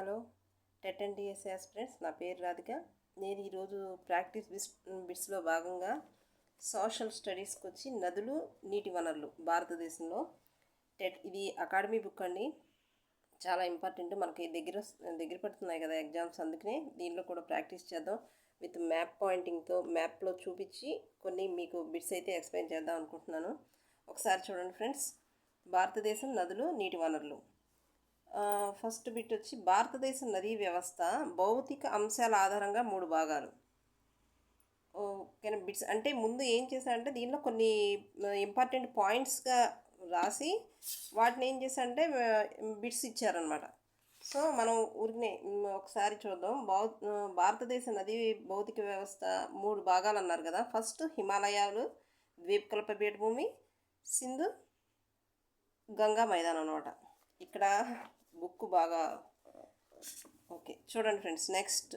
Hello TET and DS aspirants. నా పేరు రాధిక. నేను ఈరోజు ప్రాక్టీస్ బిస్ బిట్స్లో భాగంగా సోషల్ స్టడీస్కి వచ్చి నదులు నీటి వనరులు భారతదేశంలో. టెట్ ఇది అకాడమీ బుక్ అండి. చాలా ఇంపార్టెంట్. మనకి దగ్గర దగ్గర పడుతున్నాయి కదా ఎగ్జామ్స్. అందుకనే దీనిలో కూడా ప్రాక్టీస్ చేద్దాం. విత్ మ్యాప్ పాయింటింగ్తో మ్యాప్లో చూపించి కొన్ని మీకు బిట్స్ అయితే ఎక్స్ప్లెయిన్ చేద్దాం అనుకుంటున్నాను. ఒకసారి చూడండి ఫ్రెండ్స్. భారతదేశం నదులు నీటి వనరులు. ఫస్ట్ బిట్ వచ్చి భారతదేశ నదీ వ్యవస్థ భౌతిక అంశాల ఆధారంగా మూడు భాగాలు. ఓకే బిట్స్ అంటే ముందు ఏం చేశారంటే దీనిలో కొన్ని ఇంపార్టెంట్ పాయింట్స్గా రాసి వాటిని ఏం చేశారంటే బిట్స్ ఇచ్చారనమాట సో మనం ఊరినే ఒకసారి చూద్దాం. భౌ భారతదేశ నదీ భౌతిక వ్యవస్థ మూడు భాగాలు అన్నారు కదా. ఫస్ట్ హిమాలయాలు ద్వీపకల్ప పీఠభూమి సింధు గంగా మైదానం అనమాట ఇక్కడ బుక్ బాగా ఓకే చూడండి ఫ్రెండ్స్ నెక్స్ట్.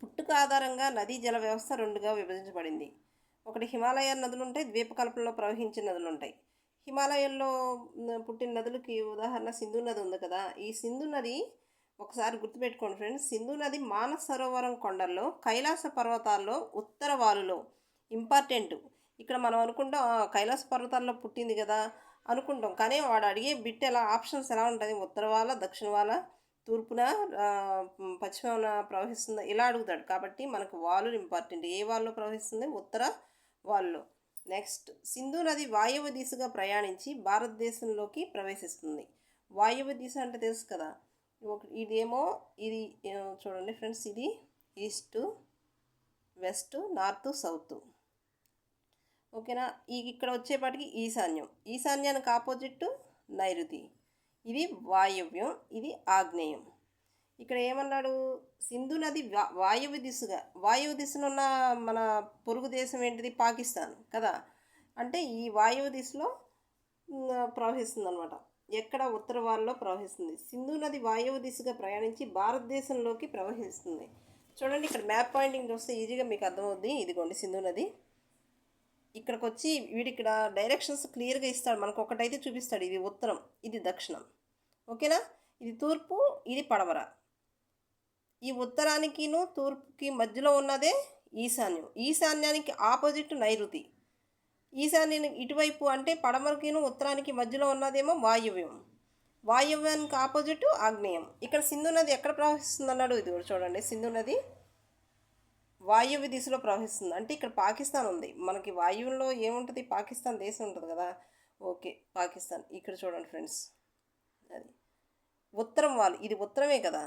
పుట్టుక ఆధారంగా నదీ జల వ్యవస్థ రెండుగా విభజించబడింది. ఒకటి హిమాలయ నదులు ఉంటాయి ద్వీపకల్పంలో ప్రవహించే నదులు ఉంటాయి హిమాలయంలో పుట్టిన నదులకి ఉదాహరణ సింధు నది ఉంది కదా. ఈ సింధు నది ఒకసారి గుర్తుపెట్టుకోండి ఫ్రెండ్స్ సింధు నది మానస సరోవరం కొండల్లో కైలాస పర్వతాల్లో ఉత్తర వాలులో ఇంపార్టెంట్. ఇక్కడ మనం అనుకుంటాం కైలాస పర్వతాల్లో పుట్టింది కదా అనుకుంటాం. కానీ వాడు అడిగే బిట్ ఎలా ఆప్షన్స్ ఎలా ఉంటుంది ఉత్తర వాళ్ళ దక్షిణ వాళ్ళ తూర్పున పశ్చిమాన ప్రవహిస్తుందా? ఇలా అడుగుతాడు. కాబట్టి మనకు వాలు ఇంపార్టెంట్. ఏ వాల్లో ప్రవహిస్తుంది? ఉత్తర వాళ్ళు నెక్స్ట్ సింధు నది వాయువ్య దిశగా ప్రయాణించి భారతదేశంలోకి ప్రవేశిస్తుంది. వాయువ్య దిశ అంటే తెలుసు కదా? ఒక ఇదేమో ఇది చూడండి ఫ్రెండ్స్ ఇది ఈస్ట్ వెస్ట్ నార్త్ సౌత్. ఓకేనా? ఈ ఇక్కడ వచ్చేపాటికి ఈశాన్యం. ఈశాన్యానికి ఆపోజిట్ నైరుతి. ఇది వాయవ్యం ఇది ఆగ్నేయం. ఇక్కడ ఏమన్నాడు? సింధు నది వా వాయువ్య దిశగా. వాయువ్య దిశను ఉన్న మన పొరుగు దేశం ఏంటిది? పాకిస్తాన్ కదా? అంటే ఈ వాయువ్య దిశలో ప్రవహిస్తుంది అనమాట ఎక్కడ? ఉత్తర వారిలో ప్రవహిస్తుంది. సింధు నది వాయువ్య దిశగా ప్రయాణించి భారతదేశంలోకి ప్రవహిస్తుంది. చూడండి ఇక్కడ మ్యాప్ పాయింటింగ్ చూస్తే ఈజీగా మీకు అర్థమవుద్ది. ఇదిగోండి సింధు నది. ఇక్కడికి వచ్చి వీడిక్కడ డైరెక్షన్స్ క్లియర్గా ఇస్తాడు. మనకు ఒకటైతే చూపిస్తాడు ఇది ఉత్తరం ఇది దక్షిణం. ఓకేనా? ఇది తూర్పు ఇది పడమర. ఈ ఉత్తరానికిను తూర్పుకి మధ్యలో ఉన్నదే ఈశాన్యం. ఈశాన్యానికి ఆపోజిట్ నైరుతి. ఈశాన్యానికి ఇటువైపు అంటే పడమరకిను ఉత్తరానికి మధ్యలో ఉన్నదేమో వాయువ్యం. వాయువ్యానికి ఆపోజిట్ ఆగ్నేయం. ఇక్కడ సింధు నది ఎక్కడ ప్రవహిస్తుంది అన్నాడు ఇది చూడండి సింధు నది వాయువ్య దిశలో ప్రవహిస్తుంది. అంటే ఇక్కడ పాకిస్తాన్ ఉంది. మనకి వాయువులో ఏముంటుంది? పాకిస్తాన్ దేశం ఉంటుంది కదా. ఓకే పాకిస్తాన్. ఇక్కడ చూడండి ఫ్రెండ్స్. అది ఉత్తరం వాల్ ఇది ఉత్తరమే కదా.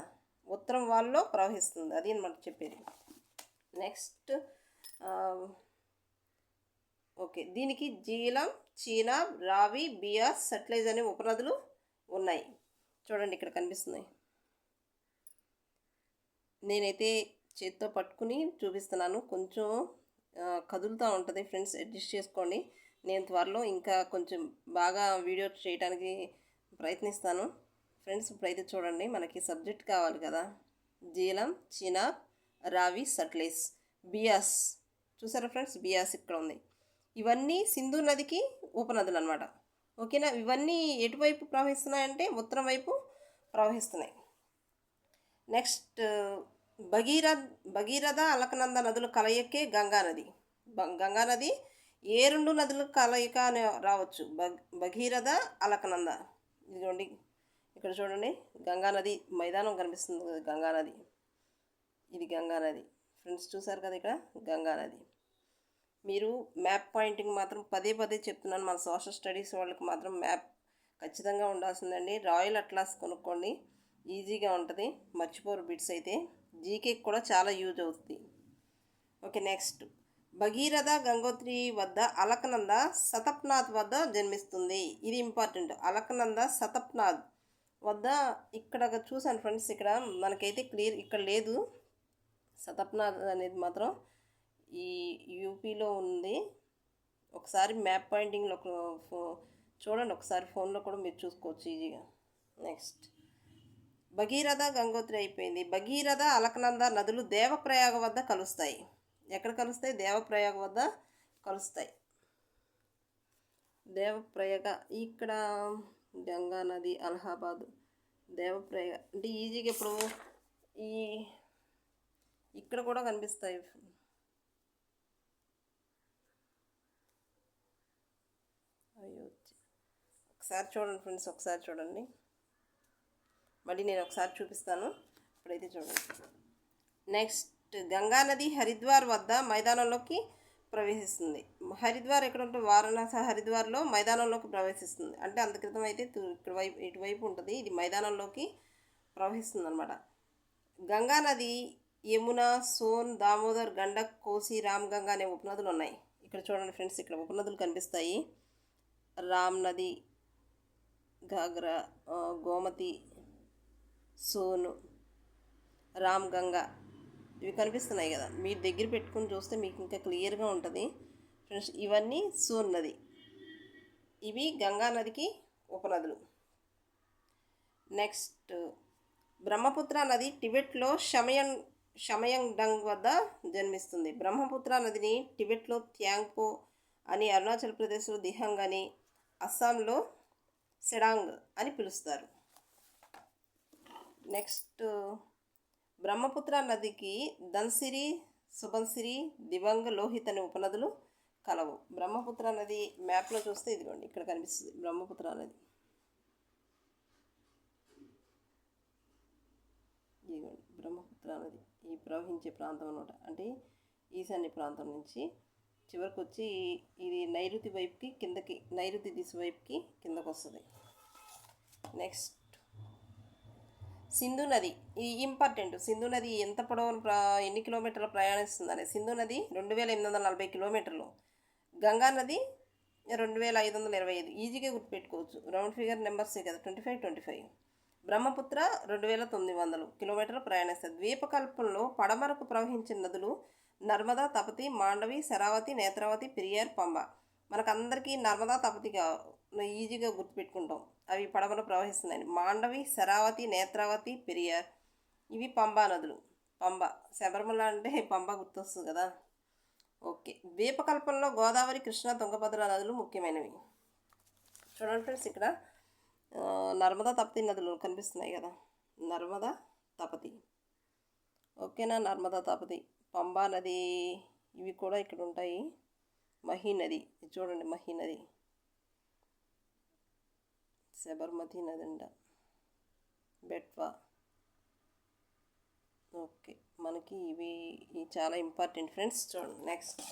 ఉత్తరం వాల్లో ప్రవహిస్తుంది. అది అని మనకు చెప్పేది. Next okay. దీనికి జీలం చీనా రావి బియాస్ సట్లైజ్ అనే ఉపనదులు ఉన్నాయి. చూడండి ఇక్కడ కనిపిస్తున్నాయి. నేనైతే చేత్తో పట్టుకుని చూపిస్తున్నాను. కొంచెం కదులుతూ ఉంటుంది ఫ్రెండ్స్. అడ్జస్ట్ చేసుకోండి. నేను త్వరలో ఇంకా కొంచెం బాగా వీడియో చేయడానికి ప్రయత్నిస్తాను. ఫ్రెండ్స్ ఇప్పుడైతే చూడండి మనకి సబ్జెక్ట్ కావాలి కదా. జీలం చినాబ్ రావి సట్లేస్ బియాస్. చూసారా ఫ్రెండ్స్? బియాస్ ఇక్కడ ఉంది. ఇవన్నీ సింధు నదికి ఉపనదులు అనమాట ఓకేనా? ఇవన్నీ ఎటువైపు ప్రవహిస్తున్నాయంటే ఉత్తరం వైపు ప్రవహిస్తున్నాయి. నెక్స్ట్ భగీరథ భగీరథ అలకనంద నదులు కలయికే గంగా నది. గంగా నది ఏ రెండు నదులు కలయిక అని రావచ్చు భగీరథ అలకనంద. ఇదిగోండి. ఇక్కడ చూడండి. గంగా నది మైదానం కనిపిస్తుంది కదా గంగా నది. ఇది గంగా నది. ఫ్రెండ్స్ చూసారు కదా ఇక్కడ? గంగా నది. మీరు మ్యాప్ పాయింటింగ్ మాత్రం పదే పదే చెప్తున్నాను. మన సోషల్ స్టడీస్ వాళ్ళకి మాత్రం మ్యాప్ ఖచ్చితంగా ఉండాల్సిందండి. రాయల్ అట్లాస్ కొనుక్కోండి. ఈజీగా ఉంటుంది. మర్చిపోరు బిట్స్ అయితే. జీకే కూడా చాలా యూజ్ అవుతుంది ఓకే నెక్స్ట్. భగీరథ గంగోత్రి వద్ద అలకనంద సతప్నాథ్ వద్ద జన్మిస్తుంది. ఇది ఇంపార్టెంట్. అలకనంద సతప్నాథ్ వద్ద ఇక్కడ చూసాను ఫ్రెండ్స్ ఇక్కడ మనకైతే క్లియర్ ఇక్కడ లేదు. సతప్నాథ్ అనేది మాత్రం ఈ యూపీలో ఉంది. ఒకసారి మ్యాప్ పాయింటింగ్లో ఒక- ఫో- చూడండి ఒకసారి ఫోన్లో కూడా మీరు చూసుకోవచ్చు ఈజీగా. నెక్స్ట్. భగీరథ గంగోత్రి అయిపోయింది. భగీరథ అలకనంద నదులు దేవప్రయాగ వద్ద కలుస్తాయి. ఎక్కడ కలుస్తాయి? దేవప్రయాగ వద్ద కలుస్తాయి. దేవప్రయాగ ఇక్కడ గంగా నది అలహాబాద్ దేవప్రయాగ. అంటే ఈజీగా ఇప్పుడు ఈ ఇక్కడ కూడా కనిపిస్తాయి. అయ్యో ఒకసారి చూడండి ఫ్రెండ్స్ ఒకసారి చూడండి. మళ్ళీ నేను ఒకసారి చూపిస్తాను. ఇప్పుడైతే చూడండి. నెక్స్ట్ గంగా నది హరిద్వార్ వద్ద మైదానంలోకి ప్రవేశిస్తుంది. హరిద్వార్ ఎక్కడ ఉంటుంది? వారణాసి హరిద్వార్లో మైదానంలోకి ప్రవేశిస్తుంది. అంటే అంత క్రితం అయితే ఇక్కడ వైపు ఇటువైపు ఉంటుంది. ఇది మైదానంలోకి ప్రవహిస్తుంది అనమాట గంగా నది యమున సోన్ దామోదర్ గండక్ కోసి రామ్ గంగా అనే ఉపనదులు ఉన్నాయి. ఇక్కడ చూడండి ఫ్రెండ్స్ ఇక్కడ ఉపనదులు కనిపిస్తాయి. రామ్ నది ఘాగ్రా గోమతి సోను రామ్ గంగా ఇవి కనిపిస్తున్నాయి కదా. మీరు దగ్గర పెట్టుకుని చూస్తే మీకు ఇంకా క్లియర్గా ఉంటుంది. ఫ్రెండ్స్ ఇవన్నీ సోన్ నది. ఇవి గంగా నదికి ఉపనదులు. నెక్స్ట్ బ్రహ్మపుత్ర నది టిబెట్లో షమయం షమయంగ్ డంగ్ వద్ద జన్మిస్తుంది. బ్రహ్మపుత్ర నదిని టిబెట్లో త్యాంగ్పో అని అరుణాచల్ ప్రదేశ్లో దిహంగ్ అని అస్సాంలో సెడాంగ్ అని పిలుస్తారు. నెక్స్ట్ బ్రహ్మపుత్ర నదికి ధన్సిరి సుభన్సిరి దివంగ్ లోహిత్ అనే ఉపనదులు కలవు. బ్రహ్మపుత్ర నది మ్యాప్లో చూస్తే ఇదిగోండి ఇక్కడ కనిపిస్తుంది బ్రహ్మపుత్ర నది. ఇదిగోండి బ్రహ్మపుత్ర నది ఈ ప్రవహించే ప్రాంతం అనమాట అంటే ఈశాన్య ప్రాంతం నుంచి చివరికి వచ్చి ఇది నైరుతి వైపుకి కిందకి నైరుతి దిశ వైపుకి కిందకు వస్తుంది నెక్స్ట్ సింధు నది ఈ ఇంపార్టెంట్. సింధు నది ఎంత పొడవును ప్ర ఎన్ని కిలోమీటర్లు ప్రయాణిస్తుందని సింధు నది రెండు వేల ఎనిమిది వందల నలభై కిలోమీటర్లు. గంగా నది రెండు వేల ఐదు వందల ఇరవై ఐదు. ఈజీగా గుర్తుపెట్టుకోవచ్చు. రౌండ్ ఫిగర్ నెంబర్సే కదా twenty five twenty five. Brahmaputra రెండు వేల తొమ్మిది వందలు కిలోమీటర్లు ప్రయాణిస్తుంది. ద్వీపకల్పంలో పడమరకు ప్రవహించిన నదులు నర్మదా తపతి మాండవి శరావతి నేత్రావతి పెరియార్ పంబ. మనకందరికీ నర్మదా తపతిగా ఈజీగా గుర్తుపెట్టుకుంటాం. అవి పడమర ప్రవహిస్తున్నాయి మాండవి శరావతి నేత్రావతి పెరియార్. ఇవి పంబా నదులు. పంబ. శబరిమల అంటే పంబ గుర్తొస్తుంది కదా. ఓకే. ద్వీపకల్పంలో గోదావరి కృష్ణా తుంగభద్ర నదులు ముఖ్యమైనవి. చూడండి ఫ్రెండ్స్ ఇక్కడ. నర్మదా తపతి నదులు కనిపిస్తున్నాయి కదా. నర్మదా తపతి. ఓకేనా? నర్మదా తపతి. పంబా నది ఇవి కూడా ఇక్కడ ఉంటాయి. మహీ నది. చూడండి మహీ నది. శబర్మతి నది అంట బెట్వా. ఓకే మనకి ఇవి చాలా ఇంపార్టెంట్ ఫ్రెండ్స్ చూడండి. నెక్స్ట్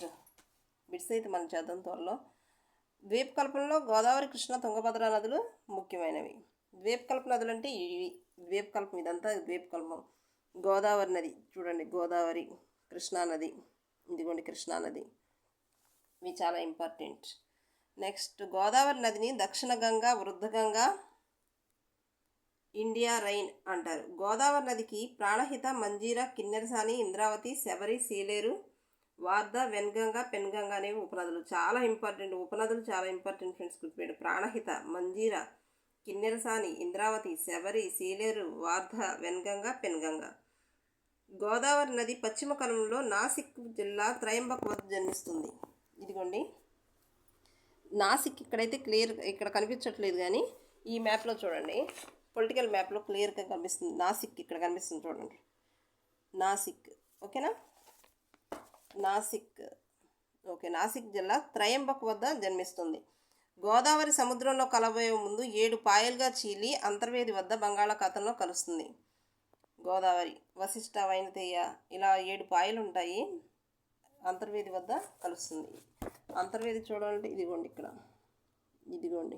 బిట్స్ అయితే మనం చేద్దాం త్వరలో. ద్వీపకల్పంలో గోదావరి కృష్ణ తుంగభద్ర నదులు ముఖ్యమైనవి. ద్వీపకల్ప నదులు అంటే ఇవి. ద్వీపకల్పం ఇదంతా ద్వీపకల్పం. గోదావరి నది చూడండి గోదావరి కృష్ణానది ఇదిగోండి కృష్ణా నది. ఇవి చాలా ఇంపార్టెంట్. నెక్స్ట్ గోదావరి నదిని దక్షిణ గంగా వృద్ధగంగా ఇండియా రైన్ అంటారు. గోదావరి నదికి ప్రాణహిత మంజీరా కిన్నెరసాని ఇంద్రావతి శబరి సీలేరు వార్ధ వెన్గంగ పెన్గంగ అనేవి ఉపనదులు. చాలా ఇంపార్టెంట్ ఉపనదులు చాలా ఇంపార్టెంట్ ఫ్రెండ్స్ గుర్తుపెట్టు ప్రాణహిత మంజీరా కిన్నెరసాని ఇంద్రావతి శబరి సీలేరు వార్ధ వెన్గంగ పెన్గంగ. గోదావరి నది పశ్చిమ కనుమలో నాసిక్ జిల్లా త్రయంబక్ వద్ద జన్మిస్తుంది. ఇదిగోండి. నాసిక్ ఇక్కడైతే క్లియర్ ఇక్కడ కనిపించట్లేదు కానీ ఈ మ్యాప్లో చూడండి. పొలిటికల్ మ్యాప్లో క్లియర్గా కనిపిస్తుంది. నాసిక్ ఇక్కడ కనిపిస్తుంది చూడండి. నాసిక్. ఓకేనా? నాసిక్. ఓకే నాసిక్ జిల్లా త్రయంబక్ వద్ద జన్మిస్తుంది. గోదావరి సముద్రంలో కలబోయే ముందు ఏడు పాయలుగా చీలి అంతర్వేది వద్ద బంగాళాఖాతంలో కలుస్తుంది. గోదావరి. వశిష్ట వైనతేయ. ఇలా ఏడు పాయలు ఉంటాయి అంతర్వేది వద్ద కలుస్తుంది. అంతర్వేది చూడాలంటే ఇదిగోండి ఇక్కడ. ఇదిగోండి.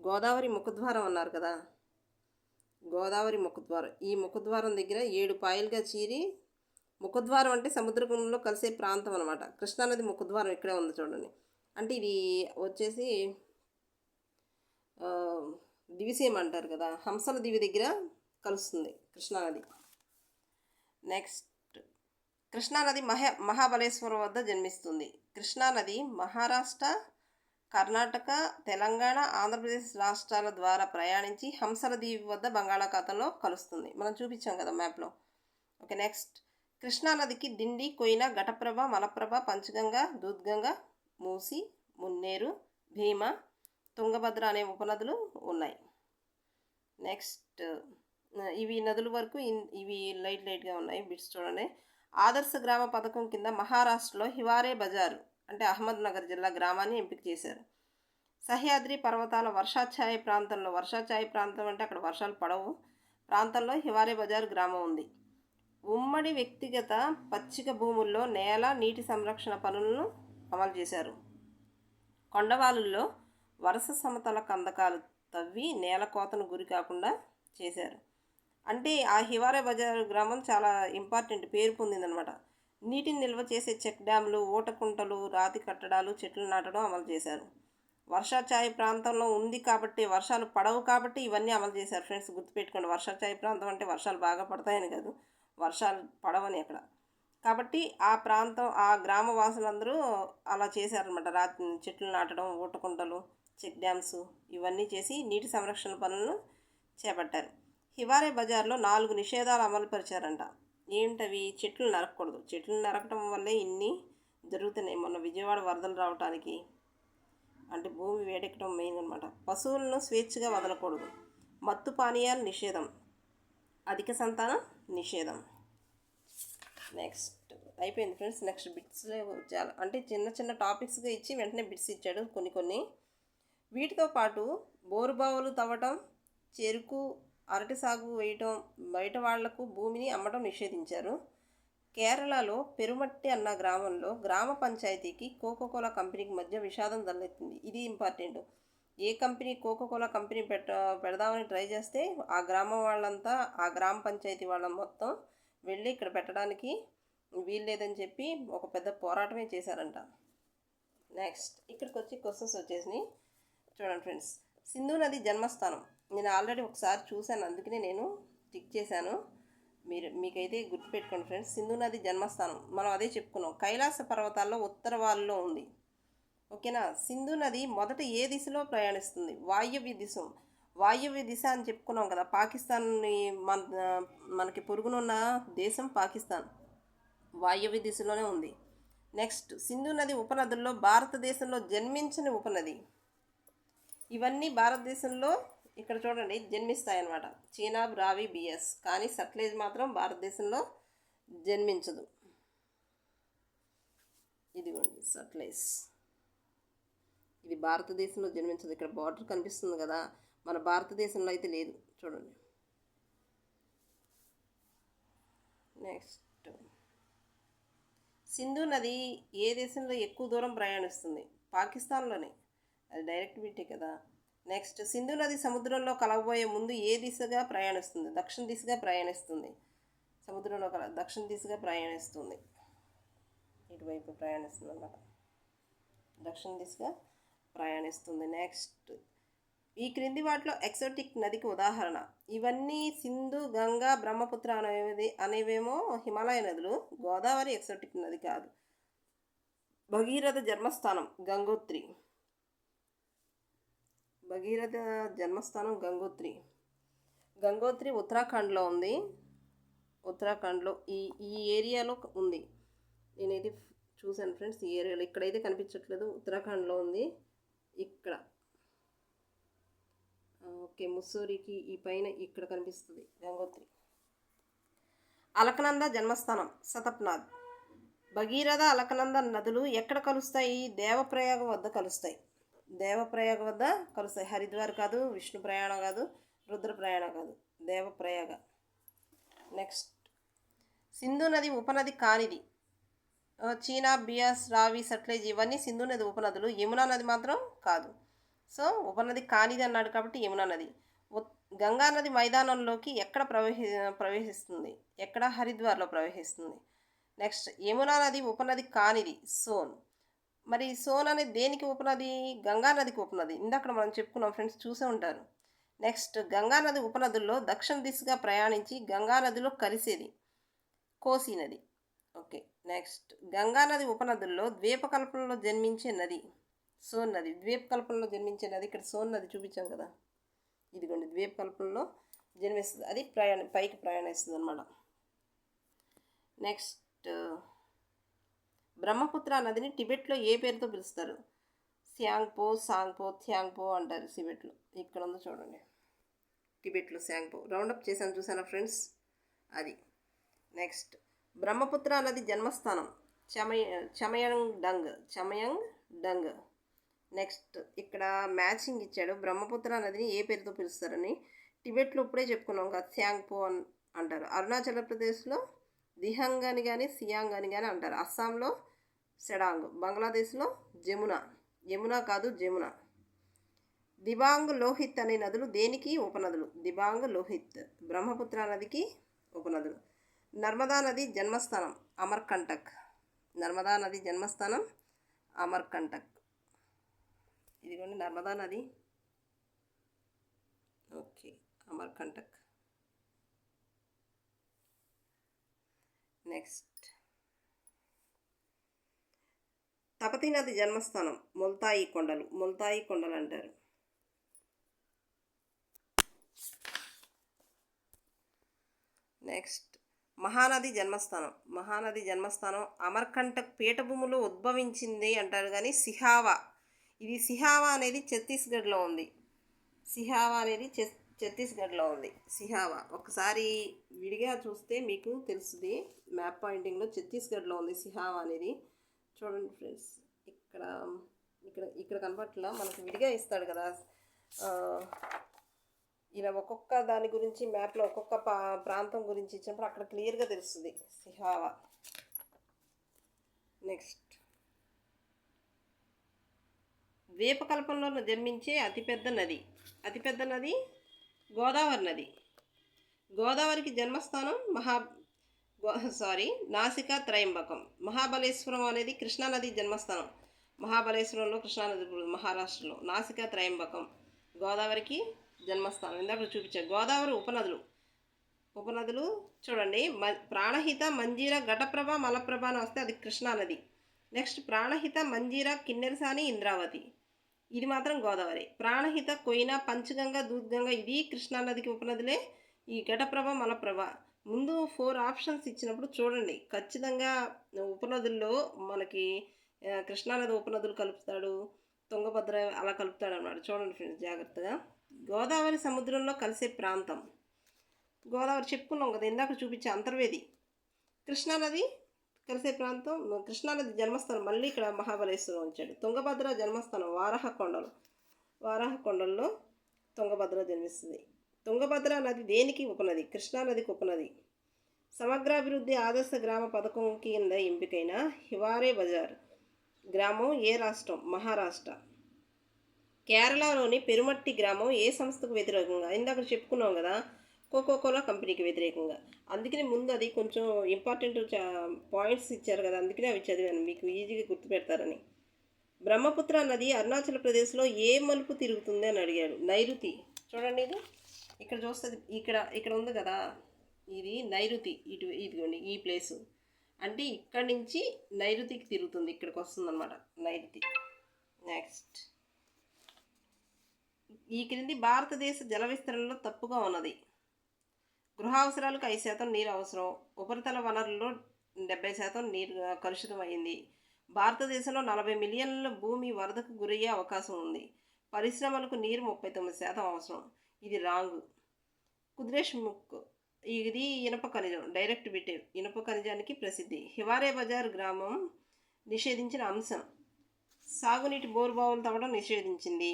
గోదావరి ముఖద్వారం అన్నారు కదా. గోదావరి ముఖద్వారం. ఈ ముఖద్వారం దగ్గర ఏడు పాయలుగా చీరి ముఖద్వారం అంటే సముద్రంలో కలిసే ప్రాంతం అనమాట కృష్ణానది ముఖద్వారం ఇక్కడే ఉంది చూడండి. అంటే ఇది వచ్చేసి ఆ, అంటారు కదా. హంసల దివి దగ్గర కలుస్తుంది కృష్ణానది. నెక్స్ట్ కృష్ణానది మహా మహాబలేశ్వరం వద్ద జన్మిస్తుంది. కృష్ణానది మహారాష్ట్ర కర్ణాటక తెలంగాణ ఆంధ్రప్రదేశ్ రాష్ట్రాల ద్వారా ప్రయాణించి హంసల దీవి వద్ద బంగాళాఖాతంలో కలుస్తుంది. మనం చూపించాం కదా మ్యాప్లో. Okay next. కృష్ణానదికి దిండి కొయిన ఘటప్రభ మలప్రభ పంచగంగ దూద్గంగ మూసి మున్నేరు భీమ తుంగభద్ర అనే ఉపనదులు ఉన్నాయి. నెక్స్ట్. ఇవి నదుల వరకు ఇవి లైట్ లైట్గా ఉన్నాయి బిట్స్ చూడండి. ఆదర్శ గ్రామ పథకం కింద మహారాష్ట్రలో హివారే బజారు. అంటే అహ్మద్నగర్ జిల్లా గ్రామాన్ని ఎంపిక చేశారు. సహ్యాద్రి పర్వతాల వర్షాఛాయ ప్రాంతంలో వర్షాఛాయ ప్రాంతం అంటే అక్కడ వర్షాలు పడవు. ప్రాంతంలో హివారే బజార్ గ్రామం ఉంది. ఉమ్మడి వ్యక్తిగత పచ్చిక భూముల్లో నేల నీటి సంరక్షణ పనులను అమలు చేశారు. కొండవాలుల్లో వరుస సమతల కందకాలు తవ్వి నేల కోతను గురి కాకుండా చేశారు. అంటే ఆ హివారే బజార్ గ్రామం చాలా ఇంపార్టెంట్ పేరు పొందిందనమాట నీటిని నిల్వ చేసే చెక్ డ్యామ్లు ఊటకుంటలు రాతి కట్టడాలు చెట్లు నాటడం అమలు చేశారు. వర్షాఛాయ ప్రాంతంలో ఉంది కాబట్టి వర్షాలు పడవు కాబట్టి ఇవన్నీ అమలు చేశారు. ఫ్రెండ్స్ గుర్తుపెట్టుకోండి వర్షాఛాయ ప్రాంతం అంటే వర్షాలు బాగా పడతాయని కాదు. వర్షాలు పడవని అక్కడ. కాబట్టి ఆ ప్రాంతం ఆ గ్రామ వాసులందరూ అలా చేశారనమాట రాత్రి చెట్లు నాటడం ఊటకుంటలు చెక్ డ్యామ్స్ ఇవన్నీ చేసి నీటి సంరక్షణ పనులను చేపట్టారు. హివారే బజార్లో నాలుగు నిషేధాలు అమలుపరిచారంట. ఏంటవి? చెట్లు నరకకూడదు. చెట్లు నరకటం వల్లే ఇన్ని జరుగుతున్నాయి. మొన్న విజయవాడ వరదలు రావటానికి. అంటే భూమి వేడెక్కడం మెయిన్ అనమాట పశువులను స్వేచ్ఛగా వదలకూడదు. మత్తు పానీయాలు నిషేధం. అధిక సంతానం నిషేధం. నెక్స్ట్. అయిపోయింది ఫ్రెండ్స్. నెక్స్ట్ బిట్స్లో చాలా అంటే చిన్న చిన్న టాపిక్స్గా ఇచ్చి వెంటనే బిట్స్ ఇచ్చాడు కొన్ని కొన్ని. వీటితో పాటు బోరుబావులు తవ్వటం చెరుకు అరటి సాగు వేయటం బయట వాళ్ళకు భూమిని అమ్మటం నిషేధించారు. కేరళలో పెరుమట్టి అన్న గ్రామంలో గ్రామ పంచాయతీకి కోకోకోలా కంపెనీకి మధ్య విషాదం తలెత్తింది. ఇది ఇంపార్టెంట్. ఏ కంపెనీ కోకోకోలా కంపెనీ పెట్ట పెడదామని ట్రై చేస్తే ఆ గ్రామం వాళ్ళంతా ఆ గ్రామ పంచాయతీ వాళ్ళ మొత్తం వెళ్ళి ఇక్కడ పెట్టడానికి వీల్లేదని చెప్పి ఒక పెద్ద పోరాటమే చేశారంట. నెక్స్ట్ ఇక్కడికి వచ్చి క్వశ్చన్స్ వచ్చేసినాయి. చూడండి ఫ్రెండ్స్ సింధు నది జన్మస్థానం. నేను ఆల్రెడీ ఒకసారి చూశాను అందుకనే నేను టిక్ చేశాను. మీరు మీకైతే గుర్తుపెట్టుకోండి ఫ్రెండ్స్ సింధు నది జన్మస్థానం. మనం అదే చెప్పుకున్నాం. కైలాస పర్వతాల్లో ఉత్తరవాల్లో ఉంది. ఓకేనా? సింధు నది మొదట ఏ దిశలో ప్రయాణిస్తుంది? వాయువ్య దిశ. వాయువ్య దిశ అని చెప్పుకున్నాం కదా పాకిస్తాన్ని మన మనకి పొరుగునున్న దేశం పాకిస్తాన్. వాయువ్య దిశలోనే ఉంది. నెక్స్ట్ సింధు నది ఉపనదుల్లో భారతదేశంలో జన్మించని ఉపనది. ఇవన్నీ భారతదేశంలో ఇక్కడ చూడండి జన్మిస్తాయి అన్నమాట చీనాబ్ రావి బిఎస్ కానీ సట్లేజ్ మాత్రం భారతదేశంలో జన్మించదు. ఇదిగోండి సట్లేజ్ ఇది భారతదేశంలో జన్మించదు. ఇక్కడ బార్డర్ కనిపిస్తుంది కదా. మన భారతదేశంలో అయితే లేదు. చూడండి. నెక్స్ట్. సింధు నది ఏ దేశంలో ఎక్కువ దూరం ప్రయాణిస్తుంది? పాకిస్తాన్లోనే. అది డైరెక్ట్ బీటే కదా. నెక్స్ట్ సింధు నది సముద్రంలో కలవబోయే ముందు ఏ దిశగా ప్రయాణిస్తుంది? దక్షిణ దిశగా ప్రయాణిస్తుంది. సముద్రంలో కల దక్షిణ దిశగా ప్రయాణిస్తుంది. ఇటువైపు ప్రయాణిస్తుంది అన్నమాట దక్షిణ దిశగా ప్రయాణిస్తుంది. నెక్స్ట్ ఈ క్రింది వాటిలో ఎక్సోటిక్ నదికి ఉదాహరణ. ఇవన్నీ సింధు గంగా బ్రహ్మపుత్ర అనేవి అనేవేమో హిమాలయ నదులు. గోదావరి ఎక్సోటిక్ నది కాదు. భగీరథ జన్మస్థానం గంగోత్రి. భగీరథ జన్మస్థానం గంగోత్రి. గంగోత్రి ఉత్తరాఖండ్లో ఉంది. ఉత్తరాఖండ్లో ఈ ఈ ఏరియాలో ఉంది. నేనైతే చూశాను ఫ్రెండ్స్ ఈ ఏరియాలో. ఇక్కడైతే కనిపించట్లేదు. ఉత్తరాఖండ్లో ఉంది. ఇక్కడ. ఓకే. ముస్సూరికి ఈ పైన ఇక్కడ కనిపిస్తుంది గంగోత్రి. అలకనంద జన్మస్థానం సతప్నాథ్. భగీరథ అలకనంద నదులు ఎక్కడ కలుస్తాయి? దేవప్రయాగ వద్ద కలుస్తాయి. దేవప్రయాగ వద్ద కలుస్తాయి హరిద్వార్ కాదు విష్ణు ప్రయాణం కాదు రుద్ర ప్రయాణం కాదు. దేవప్రయాగ. నెక్స్ట్ సింధు నది ఉపనది కానిది. చీనా బియాస్ రావి సట్లేజ్ ఇవన్నీ సింధు నది ఉపనదులు. యమునా నది మాత్రం కాదు. సో ఉపనది కానిది అన్నాడు కాబట్టి యమునా నది. గంగా నది మైదానంలోకి ఎక్కడ ప్రవహి ప్రవేశిస్తుంది? ఎక్కడ? హరిద్వార్లో ప్రవహిస్తుంది నెక్స్ట్ యమునా నది ఉపనది కానిది. సోన్. మరి సోన్ అనేది దేనికి ఉపనది? గంగా నదికి ఉపనది. ఇందాక మనం చెప్పుకున్నాం ఫ్రెండ్స్ చూసే ఉంటారు. నెక్స్ట్ గంగా నది ఉపనదుల్లో దక్షిణ దిశగా ప్రయాణించి గంగా నదిలో కలిసేది కోసి నది. ఓకే నెక్స్ట్ గంగా నది ఉపనదుల్లో ద్వీపకల్పంలో జన్మించే నది సోన్ నది. ద్వీపకల్పంలో జన్మించే నది ఇక్కడ సోన్ నది చూపించాం కదా. ఇదిగోండి ద్వీపకల్పంలో జన్మిస్తుంది. అది ప్రయాణ పైకి ప్రయాణిస్తుంది అనమాట నెక్స్ట్ బ్రహ్మపుత్ర నదిని టిబెట్లో ఏ పేరుతో పిలుస్తారు? శాంగ్పో సాంగ్పో థ్యాంగ్పో అంటారు టిబెట్లో. ఇక్కడ ఉందో చూడండి. టిబెట్లో శాంగ్పో రౌండప్ చేశాను చూసాను ఫ్రెండ్స్? అది. నెక్స్ట్. బ్రహ్మపుత్ర నది జన్మస్థానం. చమయ చమయంగ్ డంగ్. చమయంగ్ డంగ్. నెక్స్ట్. ఇక్కడ మ్యాచింగ్ ఇచ్చాడు. బ్రహ్మపుత్ర నదిని ఏ పేరుతో పిలుస్తారని టిబెట్లో ఇప్పుడే చెప్పుకున్నాం కదా శాంగ్పో అని అంటారు. అరుణాచల్ ప్రదేశ్లో దిహంగ్ అని కానీ సియాంగ్ అని కానీ అంటారు. అస్సాంలో సెడాంగ్ బంగ్లాదేశ్లో జమున. యమున కాదు జమున. దిబాంగ్ లోహిత్ అనే నదులు దేనికి ఉపనదులు? దిబాంగ్ లోహిత్ బ్రహ్మపుత్ర నదికి ఉపనదులు. నర్మదా నది జన్మస్థానం అమర్కంటక్. నర్మదా నది జన్మస్థానం అమర్కంటక్. ఇదిగోండి నర్మదా నది. ఓకే అమర్కంటక్. నెక్స్ట్. తపతి నది జన్మస్థానం ముల్తాయి కొండలు. ముల్తాయి కొండలు అంటారు. నెక్స్ట్. మహానది జన్మస్థానం. మహానది జన్మస్థానం అమర్కంటక్ పీఠభూములు ఉద్భవించింది అంటారు కానీ సిహావా. ఇది సిహావా అనేది ఛత్తీస్గఢ్లో ఉంది. సిహావా అనేది ఛత్తీస్గఢ్లో ఉంది సిహావా. ఒకసారి విడిగా చూస్తే మీకు తెలుస్తుంది మ్యాప్ పాయింటింగ్లో ఛత్తీస్గఢ్లో ఉంది సిహావా అనేది. చూడండి ఫ్రెండ్స్ ఇక్కడ ఇక్కడ ఇక్కడ కనపట్ల మనకు విడిగా ఇస్తాడు కదా. ఇలా ఒక్కొక్క దాని గురించి మ్యాప్లో ఒక్కొక్క పా ప్రాంతం గురించి ఇచ్చినప్పుడు అక్కడ క్లియర్గా తెలుస్తుంది సిహావా. నెక్స్ట్. ద్వీపకల్పంలో జన్మించే అతిపెద్ద నది. అతిపెద్ద నది గోదావరి నది. గోదావరికి జన్మస్థానం మహా గో సారీ నాసికా త్రయంబకం. మహాబలేశ్వరం అనేది కృష్ణానది జన్మస్థానం. మహాబలేశ్వరంలో కృష్ణానది మహారాష్ట్రలో. నాసికా త్రయంబకం గోదావరికి జన్మస్థానం. ఇందాక చూపించా గోదావరి ఉపనదులు. ఉపనదులు చూడండి. మ ప్రాణహిత మంజీర ఘటప్రభ మలప్రభ అని వస్తే అది కృష్ణానది నెక్స్ట్ ప్రాణహిత మంజీర కిన్నెరసాని ఇంద్రావతి. ఇది మాత్రం గోదావరి. ప్రాణహిత కొయిన పంచగంగ దూద్గంగ ఇది కృష్ణానదికి ఉపనదులే. ఈ ఘటప్రభ మలప్రభ ముందు ఫోర్ ఆప్షన్స్ ఇచ్చినప్పుడు చూడండి. ఖచ్చితంగా ఉపనదుల్లో మనకి కృష్ణానది ఉపనదులు కలుపుతాడు. తుంగభద్ర అలా కలుపుతాడు అన్నమాట చూడండి ఫ్రెండ్స్ జాగ్రత్తగా. గోదావరి సముద్రంలో కలిసే ప్రాంతం. గోదావరి చెప్పుకున్నాం కదా ఇందాక చూపించే అంతర్వేది. కృష్ణానది కలిసే ప్రాంతం కృష్ణానది జన్మస్థానం మళ్ళీ ఇక్కడ మహాబలేశ్వరం ఉంచాడు తుంగభద్ర జన్మస్థానం వారాహ కొండలు వారాహ కొండల్లో తుంగభద్ర జన్మిస్తుంది. తుంగభద్ర నది దేనికి ఉపనది కృష్ణానదికి ఉపనది సమగ్రాభివృద్ధి ఆదర్శ గ్రామ పథకం కింద ఎంపికైన హివారే బజార్ గ్రామం ఏ రాష్ట్రం? మహారాష్ట్ర. కేరళలోని పెరుమట్టి గ్రామం ఏ సంస్థకు వ్యతిరేకంగా? ఇందాక చెప్పుకున్నాం కదా కోకోకోలా కంపెనీకి వ్యతిరేకంగా. అందుకని ముందు అది కొంచెం ఇంపార్టెంట్ పాయింట్స్ ఇచ్చారు కదా అందుకనే అవి చదివాను. మీకు ఈజీగా గుర్తుపెడతారని. బ్రహ్మపుత్ర నది అరుణాచల్ ప్రదేశ్లో ఏ మలుపు తిరుగుతుంది అని అడిగాడు. నైరుతి. చూడండి ఇది. ఇక్కడ చూస్తుంది ఇక్కడ ఇక్కడ ఉంది కదా. ఇది నైరుతి. ఇటు ఇదిగోండి ఈ ప్లేసు అంటే ఇక్కడి నుంచి నైరుతికి తిరుగుతుంది. ఇక్కడికి వస్తుందన్నమాట నైరుతి. నెక్స్ట్ ఈ క్రింది భారతదేశ జల విస్తరణలో తప్పుగా ఉన్నది. గృహ అవసరాలకు ఐదు శాతం నీరు అవసరం. ఉపరితల వనరుల్లో డెబ్బై శాతం నీరు కలుషితం అయింది భారతదేశంలో నలభై మిలియన్ల భూమి వరదకు గురయ్యే అవకాశం ఉంది. పరిశ్రమలకు నీరు ముప్పై తొమ్మిది శాతం అవసరం. ఇది రాంగ్. కుద్రేష్ ముక్ ఇది ఇనప ఖనిజం డైరెక్ట్ బిటే. ఇనప ఖనిజానికి ప్రసిద్ధి. హివారే బజార్ గ్రామం నిషేధించిన అంశం. సాగునీటి బోరుబావులు తవ్వడం నిషేధించింది.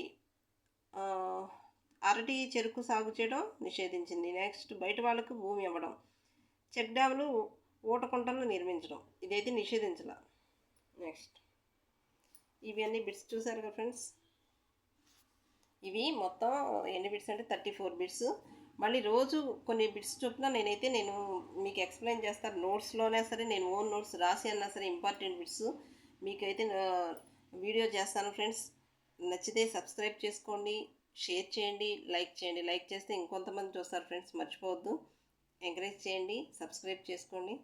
అరటి చెరుకు సాగు చేయడం నిషేధించింది. నెక్స్ట్ బయట వాళ్ళకు భూమి ఇవ్వడం చెక్ డ్యాములు ఊటకుంటలు నిర్మించడం ఇదైతే నిషేధించాల. నెక్స్ట్ ఇవన్నీ బిట్స్ చూసారు కదా ఫ్రెండ్స్ ఇవి మొత్తం ఎన్ని బిట్స్ అంటే థర్టీ ఫోర్ బిట్స్ మళ్ళీ రోజు కొన్ని బిట్స్ చొప్పున నేనైతే నేను మీకు ఎక్స్ప్లెయిన్ చేస్తాను. నోట్స్లోనే సరే నేను ఓన్ నోట్స్ రాసి అన్నా సరే ఇంపార్టెంట్ బిట్స్ మీకైతే వీడియో చేస్తాను ఫ్రెండ్స్ నచ్చితే సబ్స్క్రైబ్ చేసుకోండి. షేర్ చేయండి లైక్ చేయండి. లైక్ చేస్తే ఇంకొంతమంది చూస్తారు ఫ్రెండ్స్ మర్చిపోవద్దు. ఎంకరేజ్ చేయండి సబ్స్క్రైబ్ చేసుకోండి.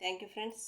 Thank you friends.